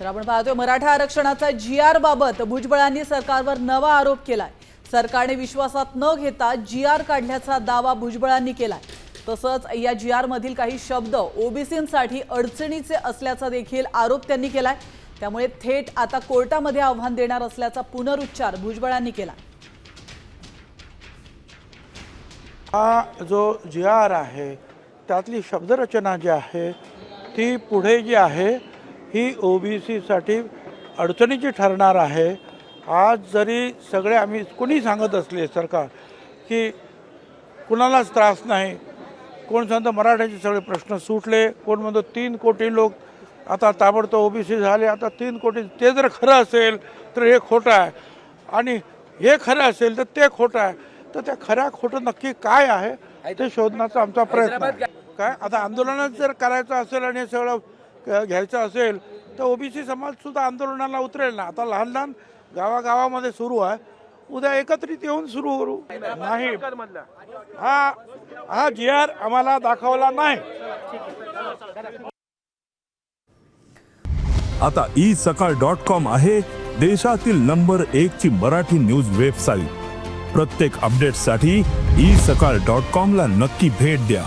तर आपण पाहतोय मराठा आरक्षणाचा जी आर बाबत भुजबळांनी सरकारवर नवा आरोप केलाय. सरकारने विश्वासात न घेता जी आर काढल्याचा दावा भुजबळांनी केलाय. तसंच या जी आर मधील काही शब्द ओबीसींसाठी अडचणीचे असल्याचा देखील आरोप त्यांनी केलाय. त्यामुळे थेट आता कोर्टामध्ये आव्हान देणार असल्याचा पुनरुच्चार भुजबळांनी केला हा जो जी आर आहे त्यातली शब्दरचना जी आहे ती पुढे जी आहे ही ओ बी सीसाठी अडचणीची ठरणार आहे. आज जरी सगळे आम्ही कुणी सांगत असले सरकार की कुणालाच त्रास नाही कोण सांगतं मराठ्याचे सगळे प्रश्न सुटले कोण म्हणतो तीन कोटी लोक आता ताबडतोब ओबीसी झाले आता तीन कोटी ते जर खरं असेल तर हे खोटं आहे. आणि हे खरं असेल तर ते खोटं आहे. तर त्या खऱ्या खोटं नक्की काय आहे ते शोधण्याचा आमचा प्रयत्न. काय? आता आंदोलनच जर करायचं असेल आणि हे सगळं घ्यायचं असेल तर ओबीसी समाजसुद्धा आंदोलनाला उतरेल ना. आता लहान लहान गावागावामध्ये सुरू आहे. उद्या एकत्रित येऊन सुरू करू. नाही. हा हा जी आर आम्हाला दाखवला नाही. आता ई सकाळ डॉट कॉम आहे देशातील नंबर एक ची मराठी न्यूज वेबसाईट. प्रत्येक अपडेटसाठी ई सकाळ डॉट कॉम ला नक्की भेट द्या.